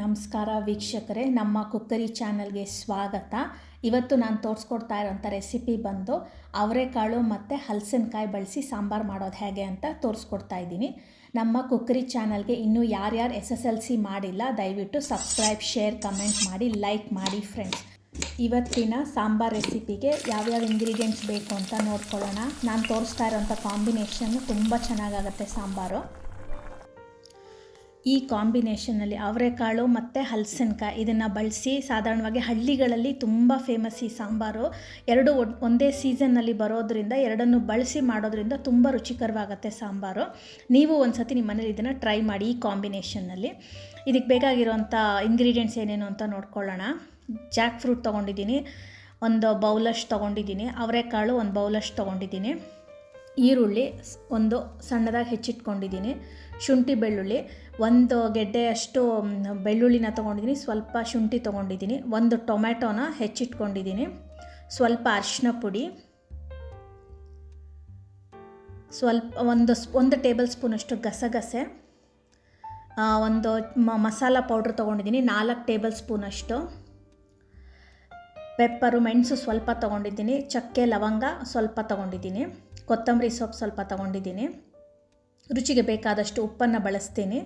ನಮಸ್ಕಾರ ವೀಕ್ಷಕರೇ, ನಮ್ಮ ಕುಕ್ಕರಿ ಚಾನಲ್ಗೆ ಸ್ವಾಗತ. ಇವತ್ತು ನಾನು ತೋರಿಸ್ಕೊಡ್ತಾ ಇರೋಂಥ ರೆಸಿಪಿ ಬಂದು ಅವರೆಕಾಳು ಮತ್ತು ಹಲಸಿನಕಾಯಿ ಬಳಸಿ ಸಾಂಬಾರು ಮಾಡೋದು ಹೇಗೆ ಅಂತ ತೋರಿಸ್ಕೊಡ್ತಾ ಇದ್ದೀನಿ. ನಮ್ಮ ಕುಕ್ಕರಿ ಚಾನಲ್ಗೆ ಇನ್ನೂ ಯಾರ್ಯಾರು ಎಸ್ ಎಸ್ ಎಲ್ ಸಿ ಮಾಡಿಲ್ಲ, ದಯವಿಟ್ಟು ಸಬ್ಸ್ಕ್ರೈಬ್, ಶೇರ್, ಕಮೆಂಟ್ ಮಾಡಿ, ಲೈಕ್ ಮಾಡಿ ಫ್ರೆಂಡ್ಸ್. ಇವತ್ತಿನ ಸಾಂಬಾರ್ ರೆಸಿಪಿಗೆ ಯಾವ್ಯಾವ ಇಂಗ್ರೀಡಿಯೆಂಟ್ಸ್ ಬೇಕು ಅಂತ ನೋಡ್ಕೊಳ್ಳೋಣ. ನಾನು ತೋರಿಸ್ತಾ ಇರೋಂಥ ಕಾಂಬಿನೇಷನ್ ತುಂಬ ಚೆನ್ನಾಗಾಗತ್ತೆ ಸಾಂಬಾರು. ಈ ಕಾಂಬಿನೇಷನಲ್ಲಿ ಅವರೆಕಾಳು ಮತ್ತು ಹಲಸಿನಕಾಯಿ ಇದನ್ನು ಬಳಸಿ ಸಾಧಾರಣವಾಗಿ ಹಳ್ಳಿಗಳಲ್ಲಿ ತುಂಬ ಫೇಮಸ್ ಈ ಸಾಂಬಾರು. ಎರಡು ಒಂದೇ ಸೀಸನ್ನಲ್ಲಿ ಬರೋದ್ರಿಂದ, ಎರಡನ್ನು ಬಳಸಿ ಮಾಡೋದ್ರಿಂದ ತುಂಬ ರುಚಿಕರವಾಗುತ್ತೆ ಸಾಂಬಾರು. ನೀವು ಒಂದು ಸತಿ ನಿಮ್ಮ ಮನೇಲಿ ಇದನ್ನು ಟ್ರೈ ಮಾಡಿ ಈ ಕಾಂಬಿನೇಷನ್ನಲ್ಲಿ ಇದಕ್ಕೆ ಬೇಕಾಗಿರೋಂಥ ಇಂಗ್ರೀಡಿಯೆಂಟ್ಸ್ ಏನೇನು ಅಂತ ನೋಡ್ಕೊಳ್ಳೋಣ. ಜಾಕ್ ಫ್ರೂಟ್ ತೊಗೊಂಡಿದ್ದೀನಿ, ಒಂದು ಬೌಲಷ್ಟು ತೊಗೊಂಡಿದ್ದೀನಿ, ಅವರೆಕಾಳು ಒಂದು ಬೌಲಷ್ಟು ತೊಗೊಂಡಿದ್ದೀನಿ. ಈರುಳ್ಳಿ ಒಂದು ಸಣ್ಣದಾಗಿ ಹೆಚ್ಚಿಟ್ಕೊಂಡಿದ್ದೀನಿ. ಶುಂಠಿ ಬೆಳ್ಳುಳ್ಳಿ, ಒಂದು ಗೆಡ್ಡೆಯಷ್ಟು ಬೆಳ್ಳುಳ್ಳಿನ ತೊಗೊಂಡಿದ್ದೀನಿ. ಸ್ವಲ್ಪ ಶುಂಠಿ ತೊಗೊಂಡಿದ್ದೀನಿ. ಒಂದು ಟೊಮ್ಯಾಟೋನ ಹೆಚ್ಚಿಟ್ಕೊಂಡಿದ್ದೀನಿ. ಸ್ವಲ್ಪ ಅರಿಶಿನ ಪುಡಿ, ಸ್ವಲ್ಪ ಒಂದು ಒಂದು ಟೇಬಲ್ ಸ್ಪೂನಷ್ಟು ಗಸಗಸೆ ಒಂದು ಮಸಾಲ ಪೌಡ್ರ್ ತೊಗೊಂಡಿದ್ದೀನಿ. ನಾಲ್ಕು ಟೇಬಲ್ ಸ್ಪೂನಷ್ಟು. ಪೆಪ್ಪರು, ಮೆಣಸು ಸ್ವಲ್ಪ ತೊಗೊಂಡಿದ್ದೀನಿ. ಚಕ್ಕೆ, ಲವಂಗ ಸ್ವಲ್ಪ ತೊಗೊಂಡಿದ್ದೀನಿ. ಕೊತ್ತಂಬರಿ ಸೊಪ್ಪು ಸ್ವಲ್ಪ ತಗೊಂಡಿದ್ದೀನಿ. ರುಚಿಗೆ ಬೇಕಾದಷ್ಟು ಉಪ್ಪನ್ನು ಬಳಸ್ತೀನಿ.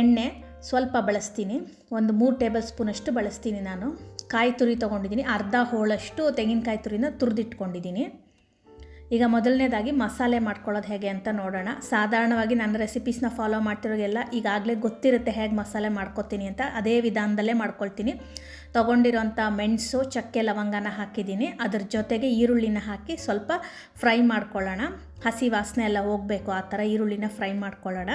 ಎಣ್ಣೆ ಸ್ವಲ್ಪ ಬಳಸ್ತೀನಿ. ಒಂದು ಮೂರು ಟೇಬಲ್ ಸ್ಪೂನಷ್ಟು ಬಳಸ್ತೀನಿ ನಾನು. ಕಾಯಿ ತುರಿ ತೊಗೊಂಡಿದ್ದೀನಿ. ಅರ್ಧ ಹೋಳಷ್ಟು ತೆಂಗಿನಕಾಯಿ ತುರಿನ ತುರಿದಿಟ್ಕೊಂಡಿದ್ದೀನಿ. ಈಗ ಮೊದಲನೇದಾಗಿ ಮಸಾಲೆ ಮಾಡ್ಕೊಳ್ಳೋದು ಹೇಗೆ ಅಂತ ನೋಡೋಣ. ಸಾಧಾರಣವಾಗಿ ನನ್ನ ರೆಸಿಪೀಸ್ನ ಫಾಲೋ ಮಾಡ್ತಿರೋರಿಗೆಲ್ಲ ಈಗಾಗಲೇ ಗೊತ್ತಿರುತ್ತೆ ಹೇಗೆ ಮಸಾಲೆ ಮಾಡ್ಕೊತೀನಿ ಅಂತ. ಅದೇ ವಿಧಾನದಲ್ಲೇ ಮಾಡ್ಕೊಳ್ತೀನಿ. ತೊಗೊಂಡಿರೋಂಥ ಮೆಣಸು, ಚಕ್ಕೆ, ಲವಂಗನ ಹಾಕಿದ್ದೀನಿ. ಅದ್ರ ಜೊತೆಗೆ ಈರುಳ್ಳಿನ ಹಾಕಿ ಸ್ವಲ್ಪ ಫ್ರೈ ಮಾಡ್ಕೊಳ್ಳೋಣ. ಹಸಿ ವಾಸನೆ ಎಲ್ಲ ಹೋಗಬೇಕು, ಆ ಥರ ಈರುಳ್ಳಿನ ಫ್ರೈ ಮಾಡ್ಕೊಳ್ಳೋಣ.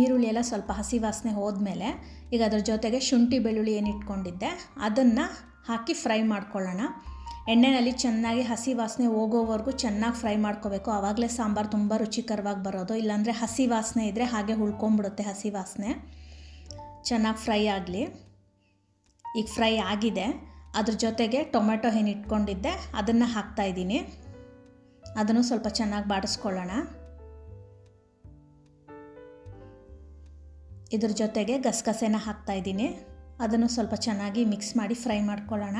ಈರುಳ್ಳಿ ಎಲ್ಲ ಸ್ವಲ್ಪ ಹಸಿ ವಾಸನೆ ಹೋದ್ಮೇಲೆ ಈಗ ಅದ್ರ ಜೊತೆಗೆ ಶುಂಠಿ ಬೆಳ್ಳುಳ್ಳಿ ಏನು ಇಟ್ಕೊಂಡಿದ್ದೆ, ಅದನ್ನು ಹಾಕಿ ಫ್ರೈ ಮಾಡ್ಕೊಳ್ಳೋಣ. ಎಣ್ಣೆಯಲ್ಲಿ ಚೆನ್ನಾಗಿ ಹಸಿ ವಾಸನೆ ಹೋಗೋವರೆಗೂ ಚೆನ್ನಾಗಿ ಫ್ರೈ ಮಾಡ್ಕೋಬೇಕು. ಆವಾಗಲೇ ಸಾಂಬಾರು ತುಂಬ ರುಚಿಕರವಾಗಿ ಬರೋದು. ಇಲ್ಲಾಂದರೆ ಹಸಿ ವಾಸನೆ ಇದ್ದರೆ ಹಾಗೆ ಉಳ್ಕೊಂಬಿಡುತ್ತೆ ಹಸಿ ವಾಸನೆ. ಚೆನ್ನಾಗಿ ಫ್ರೈ ಆಗಲಿ. ಈಗ ಫ್ರೈ ಆಗಿದೆ. ಅದ್ರ ಜೊತೆಗೆ ಟೊಮೆಟೊ ಏನು ಇಟ್ಕೊಂಡಿದ್ದೆ. ಅದನ್ನು ಹಾಕ್ತಾಯಿದ್ದೀನಿ ಅದನ್ನು ಸ್ವಲ್ಪ ಚೆನ್ನಾಗಿ ಬಾಡಿಸ್ಕೊಳ್ಳೋಣ. ಇದ್ರ ಜೊತೆಗೆ ಗಸಗಸೆನ ಹಾಕ್ತಾಯಿದ್ದೀನಿ ಅದನ್ನು ಸ್ವಲ್ಪ ಚೆನ್ನಾಗಿ ಮಿಕ್ಸ್ ಮಾಡಿ ಫ್ರೈ ಮಾಡ್ಕೊಳ್ಳೋಣ.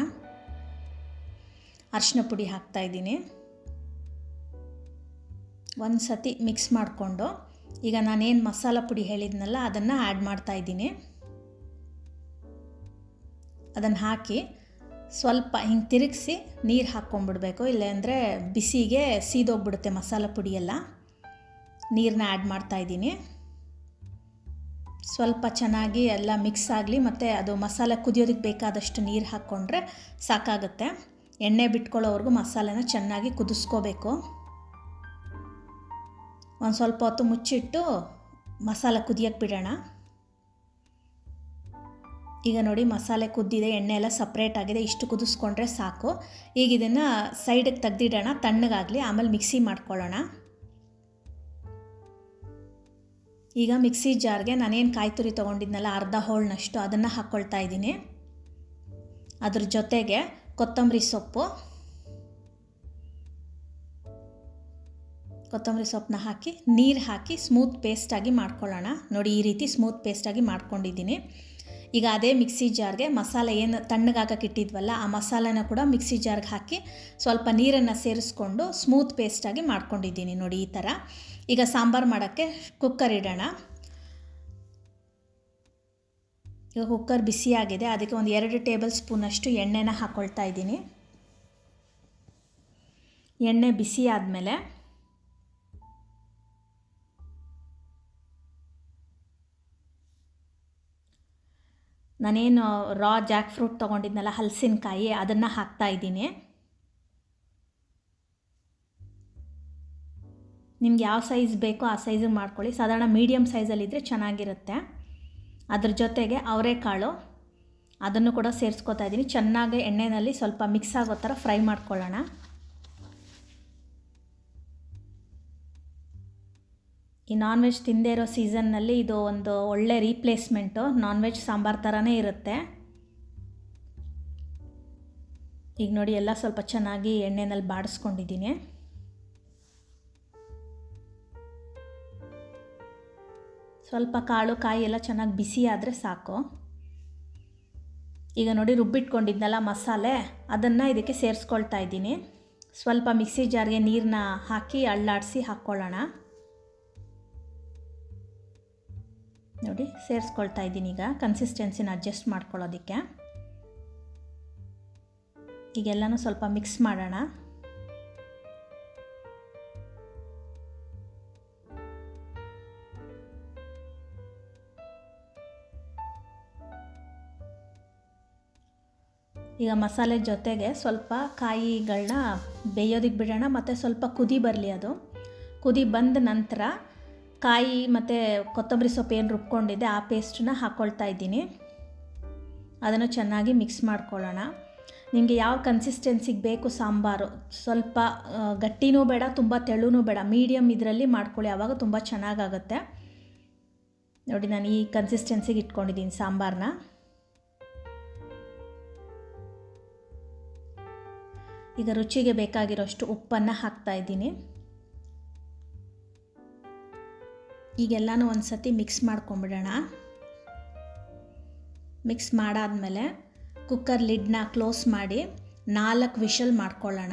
ಅರಿಶಿನ ಪುಡಿ ಹಾಕ್ತಾಯಿದ್ದೀನಿ ಒಂದು ಸತಿ ಮಿಕ್ಸ್ ಮಾಡಿಕೊಂಡು, ಈಗ ನಾನೇನು ಮಸಾಲ ಪುಡಿ ಹೇಳಿದ್ನಲ್ಲ, ಅದನ್ನು ಆ್ಯಡ್ ಮಾಡ್ತಾಯಿದ್ದೀನಿ ಅದನ್ನು ಹಾಕಿ ಸ್ವಲ್ಪ ಹಿಂಗೆ ತಿರುಗಿಸಿ ನೀರು ಹಾಕ್ಕೊಂಡ್ಬಿಡ್ಬೇಕು ಇಲ್ಲಾಂದರೆ ಬಿಸಿಗೆ ಸೀದೋಗ್ಬಿಡುತ್ತೆ ಮಸಾಲ ಪುಡಿ ಎಲ್ಲ. ನೀರನ್ನ ಆ್ಯಡ್ ಮಾಡ್ತಾಯಿದ್ದೀನಿ ಸ್ವಲ್ಪ ಚೆನ್ನಾಗಿ ಎಲ್ಲ ಮಿಕ್ಸ್ ಆಗಲಿ, ಮತ್ತು ಅದು ಮಸಾಲೆ ಕುದಿಯೋದಕ್ಕೆ ಬೇಕಾದಷ್ಟು ನೀರು ಹಾಕ್ಕೊಂಡ್ರೆ ಸಾಕಾಗುತ್ತೆ. ಎಣ್ಣೆ ಬಿಟ್ಕೊಳ್ಳೋವರೆಗೂ ಮಸಾಲೆನ ಚೆನ್ನಾಗಿ ಕುದಿಸ್ಕೋಬೇಕು. ಒಂದು ಸ್ವಲ್ಪ ಹೊತ್ತು ಮುಚ್ಚಿಟ್ಟು ಮಸಾಲೆ ಕುದಿಯೋಕ್ಕೆ ಬಿಡೋಣ. ಈಗ ನೋಡಿ ಮಸಾಲೆ ಕುದ್ದಿದೆ, ಎಣ್ಣೆ ಎಲ್ಲ ಸಪ್ರೇಟ್ ಆಗಿದೆ, ಇಷ್ಟು ಕುದಿಸ್ಕೊಂಡ್ರೆ ಸಾಕು. ಈಗ ಇದನ್ನು ಸೈಡಿಗೆ ತೆಗ್ದಿಡೋಣ, ತಣ್ಣಗಾಗಲಿ, ಆಮೇಲೆ ಮಿಕ್ಸಿ ಮಾಡ್ಕೊಳ್ಳೋಣ. ಈಗ ಮಿಕ್ಸಿ ಜಾರ್ಗೆ ನಾನೇನು ಕಾಯಿ ತುರಿ ತೊಗೊಂಡಿದ್ನಲ್ಲ, ಅರ್ಧ ಹೋಳ್ನಷ್ಟು ಅದನ್ನು ಹಾಕ್ಕೊಳ್ತಾ ಇದ್ದೀನಿ. ಅದ್ರ ಜೊತೆಗೆ ಕೊತ್ತಂಬರಿ ಸೊಪ್ಪು. ಕೊತ್ತಂಬರಿ ಸೊಪ್ಪನ್ನ ಹಾಕಿ, ನೀರು ಹಾಕಿ ಸ್ಮೂತ್ ಪೇಸ್ಟಾಗಿ ಮಾಡ್ಕೊಳ್ಳೋಣ. ನೋಡಿ, ಈ ರೀತಿ ಸ್ಮೂತ್ ಪೇಸ್ಟಾಗಿ ಮಾಡ್ಕೊಂಡಿದ್ದೀನಿ. ಈಗ ಅದೇ ಮಿಕ್ಸಿ ಜಾರ್ಗೆ ಮಸಾಲೆ ಏನು ತಣ್ಣಗಾಗಕ್ಕೆ ಇಟ್ಟಿದ್ವಲ್ಲ, ಆ ಮಸಾಲೆನ ಕೂಡ ಮಿಕ್ಸಿ ಜಾರ್ಗೆ ಹಾಕಿ ಸ್ವಲ್ಪ ನೀರನ್ನು ಸೇರಿಸ್ಕೊಂಡು ಸ್ಮೂತ್ ಪೇಸ್ಟಾಗಿ ಮಾಡ್ಕೊಂಡಿದ್ದೀನಿ. ನೋಡಿ, ಈ ಥರ ಈಗ ಸಾಂಬಾರು ಮಾಡೋಕ್ಕೆ ಕುಕ್ಕರ್ ಇಡೋಣ. ಈಗ ಕುಕ್ಕರ್ ಬಿಸಿಯಾಗಿದೆ ಅದಕ್ಕೆ ಒಂದು ಎರಡು ಟೇಬಲ್ ಸ್ಪೂನಷ್ಟು ಎಣ್ಣೆನ ಹಾಕ್ಕೊಳ್ತಾ ಇದ್ದೀನಿ. ಎಣ್ಣೆ ಬಿಸಿ ಆದಮೇಲೆ ನಾನೇನು ರಾ ಜಾಕ್ ಫ್ರೂಟ್ ತೊಗೊಂಡಿದ್ನಲ್ಲ, ಹಲಸಿನಕಾಯಿ, ಅದನ್ನು ಹಾಕ್ತಾ ಇದ್ದೀನಿ. ನಿಮ್ಗೆ ಯಾವ ಸೈಜ್ ಬೇಕೋ ಆ ಸೈಜಿಗೆ ಮಾಡ್ಕೊಳ್ಳಿ. ಸಾಧಾರಣ ಮೀಡಿಯಮ್ ಸೈಜಲ್ಲಿದ್ದರೆ ಚೆನ್ನಾಗಿರುತ್ತೆ. ಅದ್ರ ಜೊತೆಗೆ ಅವರೆಕಾಳು ಅದನ್ನು ಕೂಡ ಸೇರಿಸ್ಕೊತಾ ಇದ್ದೀನಿ. ಚೆನ್ನಾಗಿ ಎಣ್ಣೆಯಲ್ಲಿ ಸ್ವಲ್ಪ ಮಿಕ್ಸ್ ಆಗೋ ಥರ ಫ್ರೈ ಮಾಡ್ಕೊಳ್ಳೋಣ. ಈ ನಾನ್ ವೆಜ್ ತಿಂದೇ ಇರೋ ಸೀಸನ್ನಲ್ಲಿ ಇದು ಒಂದು ಒಳ್ಳೆ ರೀಪ್ಲೇಸ್ಮೆಂಟು ನಾನ್ ವೆಜ್ ಸಾಂಬಾರು ಥರನೇ ಇರುತ್ತೆ. ಈಗ ನೋಡಿ, ಎಲ್ಲ ಸ್ವಲ್ಪ ಚೆನ್ನಾಗಿ ಎಣ್ಣೆನಲ್ಲಿ ಬಾಡಿಸ್ಕೊಂಡಿದ್ದೀನಿ. ಸ್ವಲ್ಪ ಕಾಳು, ಕಾಯಿ ಎಲ್ಲ ಚೆನ್ನಾಗಿ ಬಿಸಿ ಆದರೆ ಸಾಕು. ಈಗ ನೋಡಿ ರುಬ್ಬಿಟ್ಕೊಂಡಿದ್ನಲ್ಲ ಮಸಾಲೆ, ಅದನ್ನು ಇದಕ್ಕೆ ಸೇರಿಸ್ಕೊಳ್ತಾ ಇದ್ದೀನಿ. ಸ್ವಲ್ಪ ಮಿಕ್ಸಿ ಜಾರ್ಗೆ ನೀರನ್ನ ಹಾಕಿ ಅಳ್ಳಾಡಿಸಿ ಹಾಕ್ಕೊಳ್ಳೋಣ. ನೋಡಿ, ಸೇರಿಸ್ಕೊಳ್ತಾ ಇದ್ದೀನಿ ಈಗ ಕನ್ಸಿಸ್ಟೆನ್ಸಿನ ಅಡ್ಜಸ್ಟ್ ಮಾಡ್ಕೊಳ್ಳೋದಕ್ಕೆ. ಈಗೆಲ್ಲನೂ ಸ್ವಲ್ಪ ಮಿಕ್ಸ್ ಮಾಡೋಣ. ಈಗ ಮಸಾಲೆ ಜೊತೆಗೆ ಸ್ವಲ್ಪ ಕಾಯಿಗಳನ್ನ ಬೇಯೋದಕ್ಕೆ ಬಿಡೋಣ, ಮತ್ತು ಸ್ವಲ್ಪ ಕುದಿ ಬರಲಿ ಅದು. ಕುದಿ ಬಂದ ನಂತರ ಕಾಯಿ ಮತ್ತು ಕೊತ್ತಂಬರಿ ಸೊಪ್ಪು ಏನು ರುಬ್ಕೊಂಡಿದ್ದೆ ಆ ಪೇಸ್ಟನ್ನ ಹಾಕ್ಕೊಳ್ತಾ ಇದ್ದೀನಿ. ಅದನ್ನು ಚೆನ್ನಾಗಿ ಮಿಕ್ಸ್ ಮಾಡ್ಕೊಳ್ಳೋಣ. ನಿಮಗೆ ಯಾವ ಕನ್ಸಿಸ್ಟೆನ್ಸಿಗೆ ಬೇಕು ಸಾಂಬಾರು, ಸ್ವಲ್ಪ ಗಟ್ಟಿನೂ ಬೇಡ, ತುಂಬ ತೆಳುನೂ ಬೇಡ ಮೀಡಿಯಮ್ ಇದರಲ್ಲಿ ಮಾಡ್ಕೊಳ್ಳಿ ಆವಾಗ ತುಂಬ ಚೆನ್ನಾಗಾಗುತ್ತೆ. ನೋಡಿ, ನಾನು ಈ ಕನ್ಸಿಸ್ಟೆನ್ಸಿಗೆ ಇಟ್ಕೊಂಡಿದ್ದೀನಿ ಸಾಂಬಾರನ್ನ ಈಗ ರುಚಿಗೆ ಬೇಕಾಗಿರೋಷ್ಟು ಉಪ್ಪನ್ನು ಹಾಕ್ತಾ ಇದ್ದೀನಿ. ಈಗೆಲ್ಲನೂ ಒಂದು ಸತಿ ಮಿಕ್ಸ್ ಮಾಡ್ಕೊಂಬಿಡೋಣ. ಮಿಕ್ಸ್ ಮಾಡಾದಮೇಲೆ ಕುಕ್ಕರ್ ಲಿಡ್ನ ಕ್ಲೋಸ್ ಮಾಡಿ ನಾಲ್ಕು ವಿಷಲ್ ಮಾಡ್ಕೊಳ್ಳೋಣ.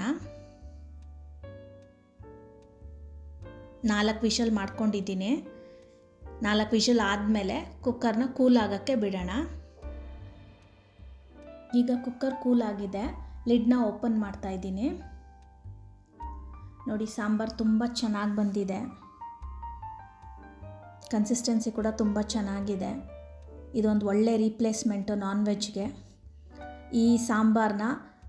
ನಾಲ್ಕು ವಿಷಲ್ ಮಾಡ್ಕೊಂಡಿದ್ದೀನಿ. ನಾಲ್ಕು ವಿಷಲ್ ಆದಮೇಲೆ ಕುಕ್ಕರ್ನ ಕೂಲ್ ಆಗೋಕ್ಕೆ ಬಿಡೋಣ. ಈಗ ಕುಕ್ಕರ್ ಕೂಲ್ ಆಗಿದೆ. ಲಿಡ್ನ ಓಪನ್ ಮಾಡ್ತಾ ಇದ್ದೀನಿ. ನೋಡಿ, ಸಾಂಬಾರು ತುಂಬ ಚೆನ್ನಾಗಿ ಬಂದಿದೆ. ಕನ್ಸಿಸ್ಟೆನ್ಸಿ ಕೂಡ ತುಂಬ ಚೆನ್ನಾಗಿದೆ. ಇದೊಂದು ಒಳ್ಳೆ ರೀಪ್ಲೇಸ್ಮೆಂಟು ನಾನ್ ವೆಜ್ಗೆ ಈ ಸಾಂಬಾರನ್ನ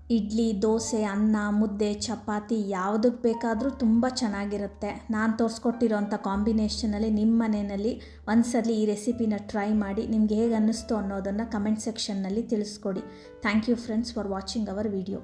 ಇಡ್ಲಿ, ದೋಸೆ, ಅನ್ನ, ಮುದ್ದೆ, ಚಪಾತಿ ಯಾವುದಕ್ಕೆ ಬೇಕಾದರೂ ತುಂಬ ಚೆನ್ನಾಗಿರುತ್ತೆ. ನಾನು ತೋರಿಸ್ಕೊಟ್ಟಿರೋಂಥ ಕಾಂಬಿನೇಷನಲ್ಲಿ ನಿಮ್ಮ ಮನೆಯಲ್ಲಿ ಒಂದ್ಸಲಿ ಈ ರೆಸಿಪಿನ ಟ್ರೈ ಮಾಡಿ ನಿಮ್ಗೆ ಹೇಗೆ ಅನ್ನಿಸ್ತು ಅನ್ನೋದನ್ನು ಕಮೆಂಟ್ ಸೆಕ್ಷನ್ನಲ್ಲಿ ತಿಳಿಸ್ಕೊಡಿ. Thank you friends for watching our video.